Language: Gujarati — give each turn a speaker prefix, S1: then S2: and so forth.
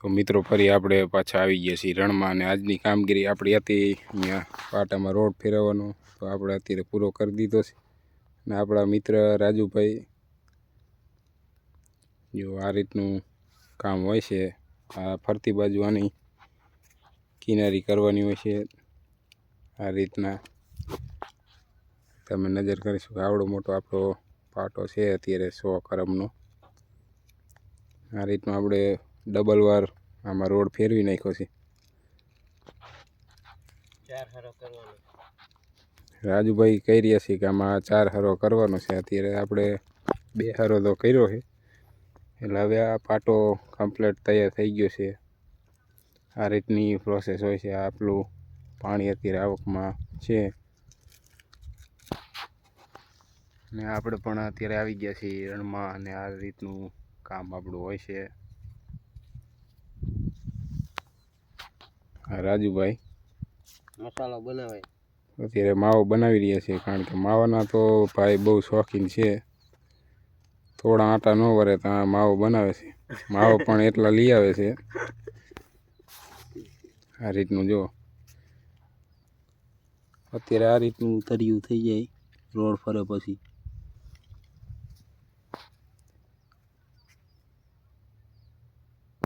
S1: તો મિત્રો ફરી આપણે પાછા આવી ગયા છીએ રણમાં અને આજની કામગીરી આપણી હતી અહીંયા પાટામાં રોડ ફેરવવાનો. તો આપણે અત્યારે પૂરો કરી દીધો છે. અને આપણા મિત્ર રાજુભાઈ, જો આ રીતનું કામ હોય છે, આ ફરતી બાજુ આની કિનારી કરવાની હોય છે. આ રીતના તમે નજર કરી શકો આવડો મોટો આપણો પાટો છે અત્યારે સો કરમનો. આ રીતનું આપણે ડબલ વાર આમાં રોડ ફેરવી નાખ્યો છે. રાજુભાઈ કહી રહ્યા છે કે આમાં ચાર હરો કરવાનો છે. અત્યારે આપણે બે હરો તો કર્યો છે. એટલે હવે આ પાટો કમ્પ્લીટ તૈયાર થઈ ગયો છે. આ રીતની પ્રોસેસ હોય છે. આપણું પાણી અત્યારે આવકમાં છે. ને આપણે પણ અત્યારે આવી ગયા છીએ રણમાં અને આ રીતનું કામ આપણું હોય છે. આ રાજુભાઈ.
S2: મસાલો બનાવાય.
S1: અત્યારે માવો બનાવી રહ્યા છે કારણ કે માવાના તો ભાઈ બહુ શોખીન છે. થોડા આટા ન વરે ત્યાં માવો બનાવે છે. માવો પણ એટલા લઈ આવે છે. આ રીતનું જો. અત્યારે આ રીતનું તરિયું થઈ જાય રોડ ફરે પછી.